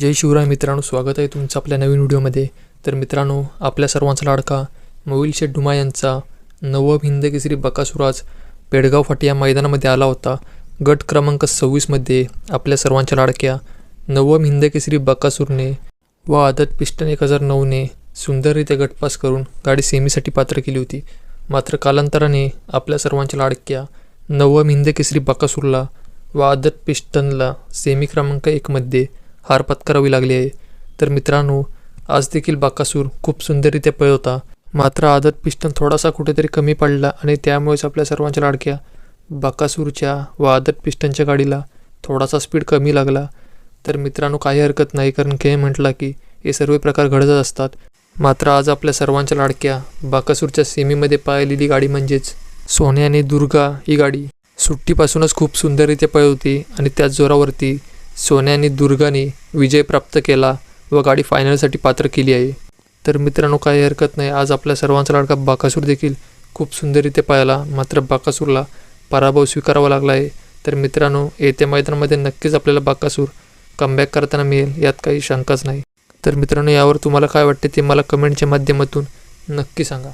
जय शिवराय मित्रांनो स्वागत आहे तुमचं आपल्या नवीन व्हिडिओमध्ये. तर मित्रांनो आपल्या सर्वांचा लाडका मोविल शेठ डुमा यांचा नवम हिंद केसरी बकासुराज पेडगाव फाटी या मैदानामध्ये आला होता. गट क्रमांक सव्वीसमध्ये आपल्या सर्वांच्या लाडक्या नवम हिंद केसरी बकासूरने व आदत पिस्टन एक हजार नऊने सुंदररित्या गटपास करून गाडी सेमीसाठी पात्र केली होती. मात्र कालांतराने आपल्या सर्वांच्या लाडक्या नवम हिंद केसरी बकासूरला व आदत पिस्टनला सेमी क्रमांक एकमध्ये हार पत्करावी लागली आहे. तर मित्रांनो आज देखील बाकासूर खूप सुंदररित्या पळवता मात्र आदत पिस्टन थोडासा कुठेतरी कमी पडला आणि त्यामुळेच आपल्या सर्वांच्या लाडक्या बाकासूरच्या व आदत पिस्टनच्या गाडीला थोडासा स्पीड कमी लागला. तर मित्रांनो काही हरकत नाही कारण खेळ म्हटला की हे सर्व प्रकार घडतच असतात. मात्र आज आपल्या सर्वांच्या लाडक्या बाकासूरच्या सेमीमध्ये पाळलेली गाडी म्हणजेच सोने आणि दुर्गा ही गाडी सुट्टीपासूनच खूप सुंदररित्या पळवते आणि त्याच जोरावरती सोन्या आणि दुर्गाने विजय प्राप्त केला व गाडी फायनलसाठी पात्र केली आहे. तर मित्रांनो काही हरकत नाही. आज आपल्या सर्वांचा लाडका बाकासूर देखील खूप सुंदररित्या पाहिला. मात्र बाकासूरला पराभव स्वीकारावा लागला आहे. तर मित्रांनो येत्या मैदानामध्ये नक्कीच आपल्याला बाकासूर कमबॅक करताना मिळेल यात काही शंकाच नाही. तर मित्रांनो यावर तुम्हाला काय वाटते ते मला कमेंटच्या माध्यमातून नक्की सांगा.